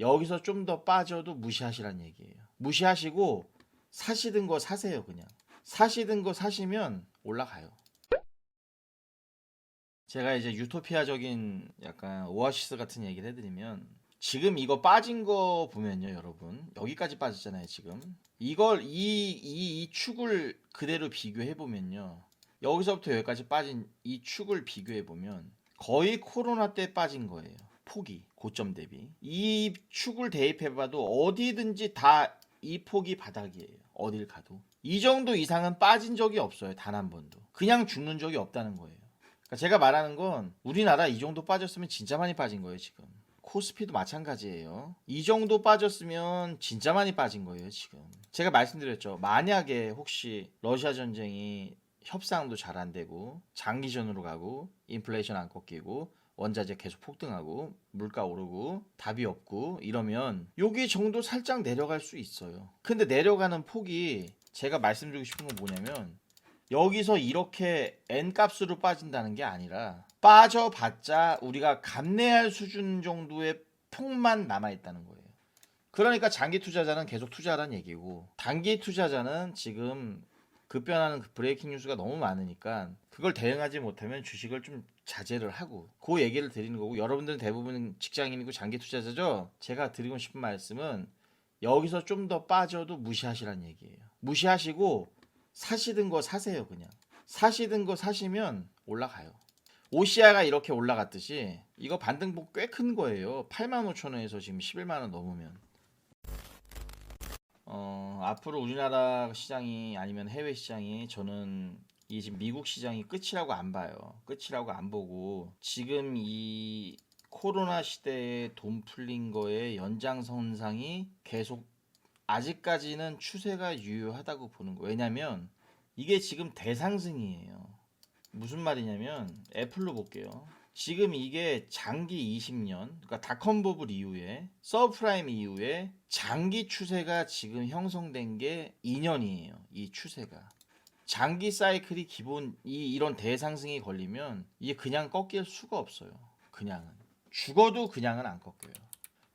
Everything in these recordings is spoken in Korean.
여기서 좀 더 빠져도 무시하시란 얘기예요. 무시하시고 사시던 거 사세요 그냥. 사시던 거 사시면 올라가요. 제가 이제 유토피아적인 약간 오아시스 같은 얘기를 해드리면 지금 이거 빠진 거 보면요 여러분 여기까지 빠졌잖아요 지금 이걸 이, 이, 이 축을 그대로 비교해 보면요 여기서부터 여기까지 빠진 이 축을 비교해 보면 거의 코로나 때 빠진 거예요 폭이 고점 대비. 이 축을 대입해 봐도 어디든지 다 이 폭이 바닥이에요. 어딜 가도. 이 정도 이상은 빠진 적이 없어요 단 한 번도. 그냥 죽는 적이 없다는 거예요. 그러니까 제가 말하는 건 우리나라 이 정도 빠졌으면 진짜 많이 빠진 거예요 지금. 코스피도 마찬가지예요. 이 정도 빠졌으면 진짜 많이 빠진 거예요 지금. 제가 말씀드렸죠. 만약에 혹시 러시아 전쟁이 협상도 잘 안 되고 장기전으로 가고 인플레이션 안 꺾이고 원자재 계속 폭등하고 물가 오르고 답이 없고 이러면 여기 정도 살짝 내려갈 수 있어요 근데 내려가는 폭이 제가 말씀드리고 싶은 건 뭐냐면 여기서 이렇게 n 값으로 빠진다는 게 아니라 빠져봤자 우리가 감내할 수준 정도의 폭만 남아 있다는 거예요. 그러니까 장기 투자자는 계속 투자하라는 얘기고 단기 투자자는 지금 급변하는 그 브레이킹 뉴스가 너무 많으니까 그걸 대응하지 못하면 주식을 좀 자제를 하고 그 얘기를 드리는 거고 여러분들은 대부분 직장인이고 장기 투자자죠. 제가 드리고 싶은 말씀은 여기서 좀 더 빠져도 무시하시라는 얘기예요. 무시하시고 사시던 거 사세요 그냥 사시던 거 사시면 올라가요 오시아가 이렇게 올라갔듯이 이거 반등폭 꽤 큰 거예요 8만 5천 원에서 지금 11만 원 넘으면 어 앞으로 우리나라 시장이 아니면 해외 시장이 저는 이 지금 미국 시장이 끝이라고 안 봐요 끝이라고 안 보고 지금 이 코로나 시대에 돈 풀린 거에 연장선상이 계속 아직까지는 추세가 유효하다고 보는 거예요. 왜냐면 이게 지금 대상승이에요. 무슨 말이냐면 애플로 볼게요. 지금 이게 장기 20년, 그러니까 닷컴 버블 이후에 서프라임 이후에 장기 추세가 지금 형성된 게 2년이에요. 이 추세가. 장기 사이클이 기본 이 이런 대상승이 걸리면 이게 그냥 꺾일 수가 없어요. 그냥은 죽어도 그냥은 안 꺾여요.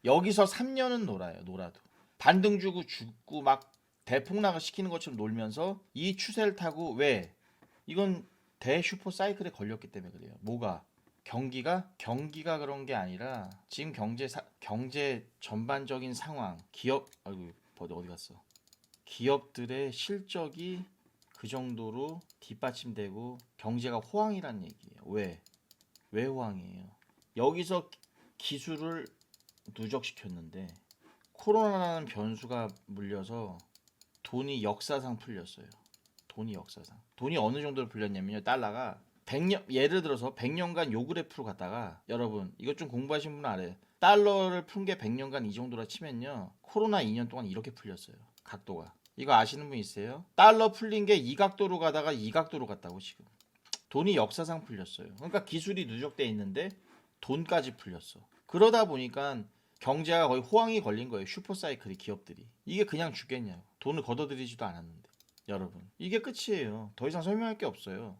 여기서 3년은 놀아요. 놀아도. 반등 주고 죽고 막 대폭락을 시키는 것처럼 놀면서 이 추세를 타고 왜 이건 대슈퍼 사이클에 걸렸기 때문에 그래요. 뭐가 경기가 경기가 그런 게 아니라 지금 경제 사, 경제 전반적인 상황 기업 아이고 어디 갔어 기업들의 실적이 그 정도로 뒷받침되고 경제가 호황이란 얘기예요. 왜? 왜 호황이에요? 여기서 기술을 누적시켰는데 코로나라는 변수가 물려서 돈이 역사상 풀렸어요. 돈이 역사상. 돈이 어느 정도로 풀렸냐면요. 달러가 100년 예를 들어서 100년간 요 그래프로 갔다가 여러분 이것 좀 공부하신 분은 알아요. 달러를 푼 게 100년간 이 정도라 치면요. 코로나 2년 동안 이렇게 풀렸어요. 각도가. 이거 아시는 분 있어요? 달러 풀린 게 이 각도로 가다가 이 각도로 갔다고 지금. 돈이 역사상 풀렸어요. 그러니까 기술이 누적돼 있는데 돈까지 풀렸어. 그러다 보니까 경제가 거의 호황이 걸린 거예요. 슈퍼사이클이 기업들이. 이게 그냥 죽겠냐고. 돈을 걷어들이지도 않았는데. 여러분. 이게 끝이에요. 더 이상 설명할 게 없어요.